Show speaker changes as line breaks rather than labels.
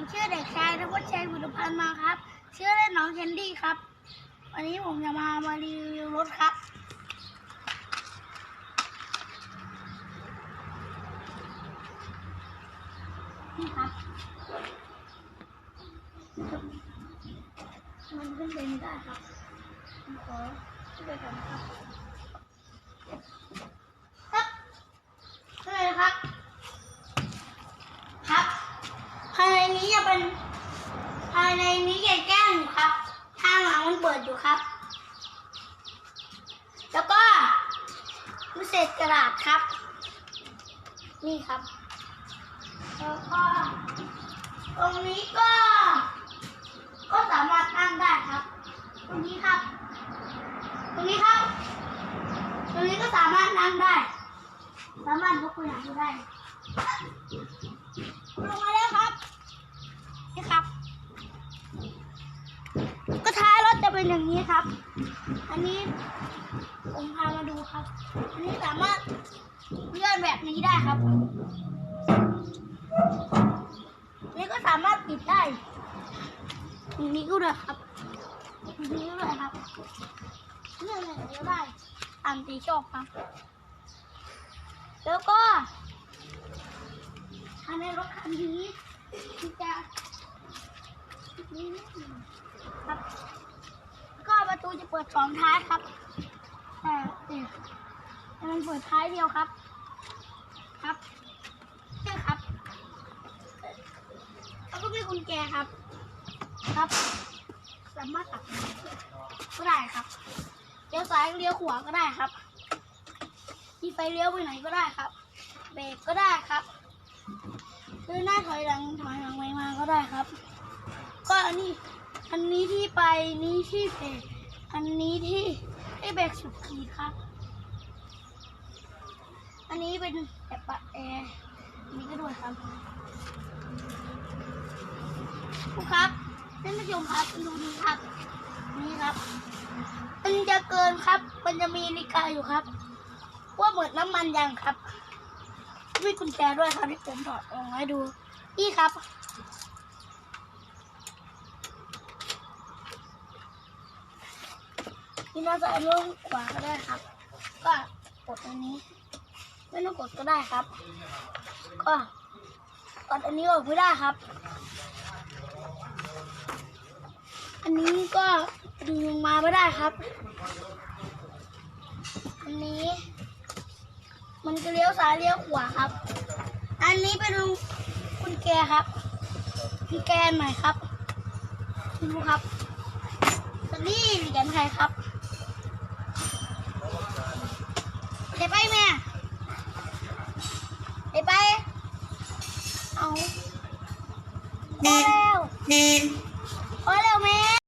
ผมชื่อเด็กชายธวัชชัยบุตรพันธ์มาครับ ชื่อเล่นน้องแคนดี้ครับ วันนี้ผมจะมามารีวิวรถครับ นี่ครับ มันขึ้นไปไม่ได้ครับขอขึ้นไปก่อนนะครับครับขึ้นเลยนะครับ ครับ ภายในนี้จะเป็น ภายในนี้จะแจ้งอยู่ครับทางหลังมันเปิดอยู่ครับ แล้วก็มีเศษกระดาษครับ นี่ครับ แล้วก็ตรงนี้ก็ ก็สามารถนั่งได้ครับ ตรงนี้ครับ ตรงนี้ครับ ตรงนี้ก็สามารถนั่งได้ สามารถยกไปไหนก็ได้ลงมาแล้วครับ นี่ครับ ก็ท้ายรถจะเป็น อย่างนี้ครับ อันนี้ผมพามาดูครับ อันนี้สามารถเลื่อนแบบนี้ได้ครับ นี่ก็สามารถปิดได้อย่างนี้ก็ได้ครับอย่างนี้ก็ได้ครับเลื่อนแบบนี้ได้ตามใจชอบครับ แล้วก็ภายในรถคันนี้จะนี่ เปิดสองท้ายครับแต่แต่แต่มันเปิดท้ายเดียวครับ ครับนี่ครับ แล้วก็มีกุญแจครับ ครับ สามารถตัดก็ได้ครับเลี้ยวซ้ายเลี้ยวขวาก็ได้ครับมีไฟเลี้ยวไปไหนก็ได้ครับ เบรกก็ได้ครับเดินหน้าถอยหลังถอยหลังไปมาก็ได้ครับ ก็อันนี้อันนี้ที่ไปนี้ที่เบรก อันนี้ที่ที่เบรกสุดขีดครับ อันนี้เป็นแบบปะแอร์อันนี้ก็ด้วยครับครูครับท่านผู้ชมครับดูนี่ครับ นี่ครับ มันจะเกินครับ มันจะมีนาฬิกาอยู่ครับ ว่าหมดน้ำมันยังครับมีกุญแจด้วยครับที่ผมถอดออกให้ดู นี่ครับ นี่น่าจะเอาลงขวาก็ได้ครับ ก็กดอันนี้ ไม่ต้องกดก็ได้ครับ ก็กดอันนี้ออกไม่ได้ครับ อันนี้ก็ดึงลงมาไม่ได้ครับ อันนี้ มันจะเลี้ยวซ้ายเลี้ยวขวาครับ อันนี้เป็นกุญแจครับกุญแจใหม่ครับดูครับนนี้เหรียญไทยครับเดี๋ยวไปแม่เดี๋ยวไป เอาพอ แล้ว